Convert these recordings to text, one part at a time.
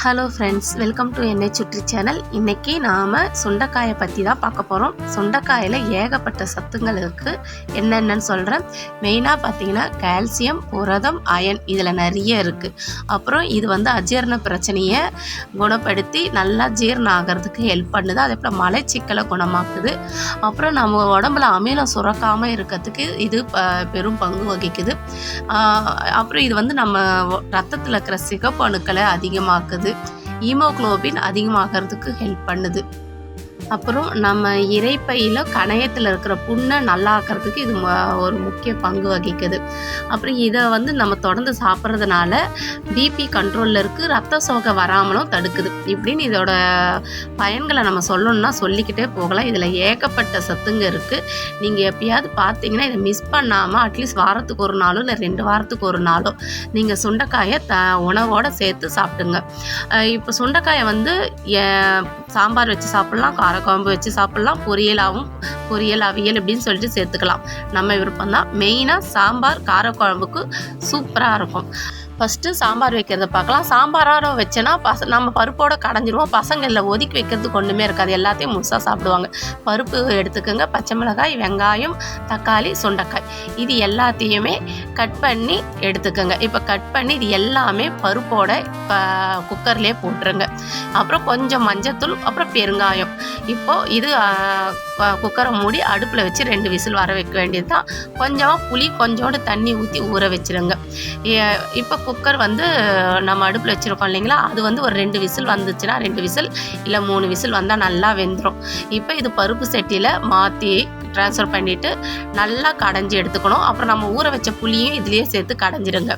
Hello friends welcome to என்னை சுற்றி channel இன்றைக்கி நாம் சுண்டைக்காயை பற்றி தான் பார்க்க போகிறோம் சுண்டைக்காயில் ஏகப்பட்ட சத்துங்கள் இருக்குது என்னென்னு சொல்கிறேன் மெயினாக பார்த்தீங்கன்னா கால்சியம் புரதம் அயன் இதில் நிறைய இருக்குது அப்புறம் இது வந்து அஜீரண பிரச்சனையை குணப்படுத்தி நல்லா ஜீரணம் ஆகிறதுக்கு ஹெல்ப் பண்ணுது. அதே போல் மலைச்சிக்கலை குணமாக்குது. அப்புறம் நம்ம உடம்புல அமிலம் சுரக்காமல் இருக்கிறதுக்கு இது ப பெரும் பங்கு வகிக்குது. அப்புறம் இது வந்து நம்ம ரத்தத்தில் இருக்கிற சிகப்பு அணுக்களை அதிகமாக்குது. ஈமோகுளோபின் அதிகமாகிறதுக்கு ஹெல்ப் பண்ணுது. அப்புறம் நம்ம இறைப்பையில் கணையத்தில் இருக்கிற புண்ணை நல்லாக்கிறதுக்கு இது ம- ஒரு முக்கிய பங்கு வகிக்குது. அப்புறம் இதை வந்து நம்ம தொடர்ந்து சாப்பிட்றதுனால பிபி கண்ட்ரோலில் இருக்குது ரத்த சோகை வராமலும் தடுக்குது. இப்படின்னு இதோட பயன்களை நம்ம சொல்லணும்னா சொல்லிக்கிட்டே போகலாம். இதில் ஏகப்பட்ட சத்துங்க இருக்குது நீங்கள் எப்பயாவது பார்த்தீங்கன்னா இதை மிஸ் பண்ணாமல் அட்லீஸ்ட் வாரத்துக்கு ஒரு நாளோ இல்லை ரெண்டு வாரத்துக்கு ஒரு நாளோ நீங்கள் சுண்டைக்காயை த உணவோடு சேர்த்து சாப்பிடுங்க. இப்போ சுண்டைக்காயை வந்து ஏ- சாம்பார் வச்சு சாப்பிட்லாம் காரக்குழம்பு வச்சு சாப்பிட்லாம். பொரியலாகவும் பொரியல் அவியல் அப்படின்னு சொல்லிட்டு சேர்த்துக்கலாம். நம்ம விருப்பம் தான் மெயினாக சாம்பார் காரக்குழம்புக்கு சூப்பராக இருக்கும். ஃபஸ்ட்டு சாம்பார் வைக்கிறத பார்க்கலாம். சாம்பாரோட வச்சேன்னா பச நம்ம பருப்போட கடைஞ்சிருவோம். பசங்களில் ஒதுக்கி வைக்கிறதுக்கு ஒன்றுமே இருக்காது. எல்லாத்தையும் முழுசாக சாப்பிடுவாங்க. பருப்பு எடுத்துக்கோங்க. பச்சை மிளகாய் வெங்காயம் தக்காளி சுண்டக்காய். இது எல்லாத்தையுமே கட் பண்ணி எடுத்துக்கோங்க. இப்போ கட் பண்ணி இது எல்லாமே பருப்போட இப்போ குக்கர்லேயே போட்டுருங்க. அப்புறம் கொஞ்சம் மஞ்சத்தூள் அப்புறம் பெருங்காயம். இப்போது இது குக்கரை மூடி அடுப்பில் வச்சு ரெண்டு விசில் வர வைக்க வேண்டியது தான் கொஞ்சமாக புளி கொஞ்சோண்டு தண்ணி ஊற்றி ஊற வச்சிருங்க. ஏ- இப்போ குக்கர் வந்து நம்ம அடுப்பில் வச்சுருக்கோம் இல்லைங்களா? அது வந்து ஒரு ரெண்டு விசில் வந்துச்சுன்னா ரெண்டு விசில் இல்லை மூணு விசில் வந்தால் நல்லா வெந்துடும் இப்போ இது பருப்பு சட்டியில் மாற்றி ட்ரான்ஸ்ஃபர் பண்ணிவிட்டு நல்லா கடைஞ்சி எடுத்துக்கணும். அப்புறம் நம்ம ஊற வச்ச புளியும் இதுலேயே சேர்த்து கடைஞ்சிடுங்க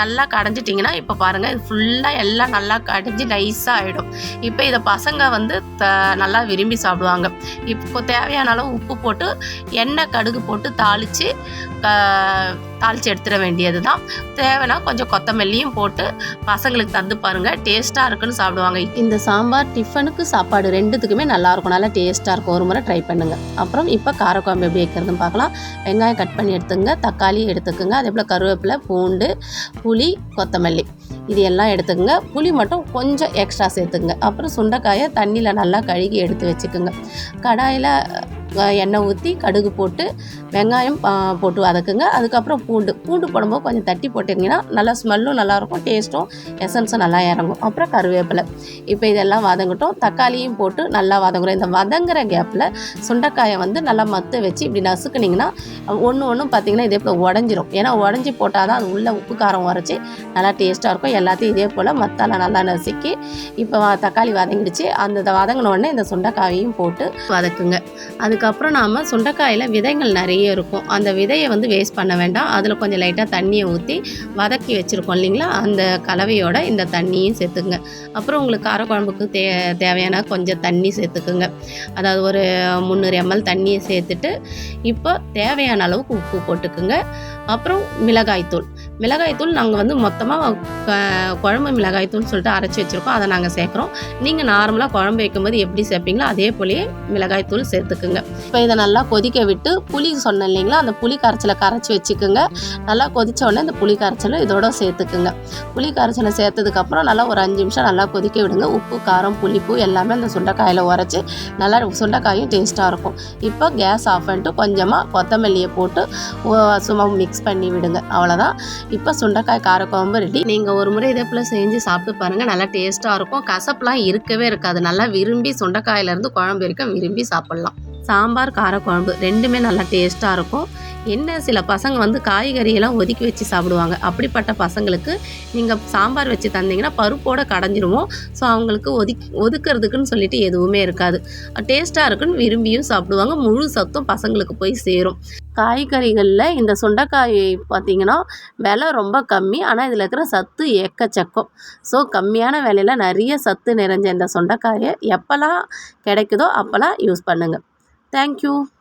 நல்லா கடைஞ்சிட்டிங்கன்னா இப்போ பாருங்கள் இது ஃபுல்லாக எல்லாம் நல்லா கடைஞ்சி நைஸாக ஆகிடும் இப்போ இதை பசங்க வந்து த நல்லா விரும்பி சாப்பிடுவாங்க. இப்போ தேவையான அளவு உப்பு போட்டு எண்ணெய் கடுகு போட்டு தாளித்து தாளித்து எடுத்துட வேண்டியது தான் தேவைன்னா கொஞ்சம் கொத்தமல்லியும் போட்டு பசங்களுக்கு தந்து பாருங்கள் டேஸ்ட்டாக இருக்குன்னு சாப்பிடுவாங்க. இந்த சாம்பார் டிஃபனுக்கு சாப்பாடு ரெண்டுத்துக்குமே நல்லாயிருக்கும் நல்லா டேஸ்ட்டாக இருக்கும். ஒரு முறை ட்ரை பண்ணுங்கள் அப்புறம் இப்போ காரக்குழம்பு எப்படி வைக்கிறதுன்னு பார்க்கலாம். வெங்காயம் கட் பண்ணி எடுத்துங்க தக்காளி எடுத்துக்கோங்க. அதே போல் கருவேப்பிலை பூண்டு புளி கொத்தமல்லி. இது எல்லாம் எடுத்துக்கோங்க. புளி மட்டும் கொஞ்சம் எக்ஸ்ட்ரா சேர்த்துங்க அப்புறம் சுண்டைக்காயை தண்ணியில் நல்லா கழுகி எடுத்து வச்சுக்கோங்க. கடாயில் எண்ணெய் ஊற்றி கடுகு போட்டு வெங்காயம் போட்டு வதக்குங்க. அதுக்கப்புறம் பூண்டு. பூண்டு போடும்போது கொஞ்சம் தட்டி போட்டிங்கன்னா நல்லா ஸ்மெல்லும் நல்லாயிருக்கும் டேஸ்ட்டும் எசன்ஸும் நல்லா இறங்கும். அப்புறம் கருவேப்பிலை. இப்போ இதெல்லாம் வதங்கட்டும். தக்காளியும் போட்டு நல்லா வதங்குறோம். இந்த வதங்குற கேப்பில் சுண்டைக்காயை வந்து நல்லா மத்து வச்சு இப்படி நசுக்குனிங்கன்னா ஒன்று ஒன்றும் பார்த்தீங்கன்னா இதே போல் உடஞ்சிரும். ஏன்னா உடஞ்சி போட்டால் தான் அது உள்ளே உப்பு காரம் உரைச்சி நல்லா டேஸ்ட்டாக இருக்கும். எல்லாத்தையும் இதே போல் மத்தால நல்லா நசுக்கி இப்போ தக்காளி வதங்கிடுச்சு. அந்த வதங்கின உடனே இந்த சுண்டைக்காயையும் போட்டு வதக்குங்க. அதுக்கப்புறம் நாம் சுண்டைக்காயில் விதைகள் நிறைய இருக்கும். அந்த விதையை வந்து வேஸ்ட் பண்ண வேண்டாம். அதில் கொஞ்சம் லைட்டாக தண்ணியை ஊற்றி வதக்கி வச்சுருக்கோம் இல்லைங்களா? அந்த கலவையோட இந்த தண்ணியும் சேர்த்துக்குங்க. அப்புறம் உங்களுக்கு காரக்குழம்புக்கு தே தேவையான கொஞ்சம் தண்ணி சேர்த்துக்குங்க. அதாவது ஒரு முந்நூறு எம்எல் தண்ணியை சேர்த்துட்டு இப்போ தேவையான அளவுக்கு உப்பு போட்டுக்குங்க. அப்புறம் மிளகாய்த்தூள் மிளகாய்த்தூள் நாங்கள் வந்து மொத்தமாக குழம்பு மிளகாய்த்தூள்னு சொல்லிட்டு அரைச்சி வச்சுருக்கோம். அதை நாங்கள் சேர்க்குறோம். நீங்கள் நார்மலாக குழம்பு வைக்கும்போது எப்படி சேர்ப்பீங்களோ அதே போலேயே மிளகாய்த்தூள் சேர்த்துக்குங்க. இப்போ இதை நல்லா கொதிக்க விட்டு புளி சொன்னேன் இல்லைங்களா? அந்த புளி கரைச்சலை கரைச்சி வச்சுக்கோங்க. நல்லா கொதித்த உடனே அந்த புளி கரைச்சலை இதோட சேர்த்துக்குங்க. புளி கரைச்சலை சேர்த்ததுக்கப்புறம் நல்லா ஒரு அஞ்சு நிமிஷம் நல்லா கொதிக்க விடுங்க. உப்பு காரம் புளிப்பு எல்லாமே அந்த சுண்டைக்காயில் உரைச்சி நல்லா சுண்டைக்காயும் டேஸ்ட்டாக இருக்கும். இப்போ கேஸ் ஆஃப் பண்ணிட்டு கொஞ்சமாக கொத்தமல்லியை போட்டு சும்மா மிக்ஸ் பண்ணி விடுங்க. அவ்வளோதான் இப்போ சுண்டைக்காய் காரக்குழம்பு ரெடி நீங்கள் ஒரு முறை இதே போல் செஞ்சு சாப்பிட்டு பாருங்கள் நல்லா டேஸ்ட்டாக இருக்கும். கசப்புலாம் இருக்கவே இருக்காது. நல்லா விரும்பி சுண்டைக்காயிலேருந்து குழம்பு வரைக்கும் விரும்பி சாப்பிட்லாம். சாம்பார் காரக்குழம்பு ரெண்டுமே நல்லா டேஸ்ட்டாக இருக்கும். என்ன சில பசங்க வந்து காய்கறியெல்லாம் ஒதுக்கி வச்சு சாப்பிடுவாங்க. அப்படிப்பட்ட பசங்களுக்கு நீங்கள் சாம்பார் வச்சு தந்தீங்கன்னா பருப்போடு கடைஞ்சிருவோம். ஸோ அவங்களுக்கு ஒதுக்கி ஒதுக்கிறதுக்குன்னு சொல்லிட்டு எதுவுமே இருக்காது. டேஸ்ட்டாக இருக்குன்னு விரும்பியும் சாப்பிடுவாங்க. முழு சத்தும் பசங்களுக்கு போய் சேரும். காய்கறிகளில் இந்த சுண்டைக்காய் பார்த்தீங்கன்னா விலை ரொம்ப கம்மி. ஆனால் இதில் இருக்கிற சத்து எக்கச்சக்கம். ஸோ கம்மியான விலையில நிறைய சத்து நிறைஞ்ச இந்த சுண்டைக்காயை எப்போல்லாம் கிடைக்குதோ அப்போல்லாம் யூஸ் பண்ணுங்கள் Thank you.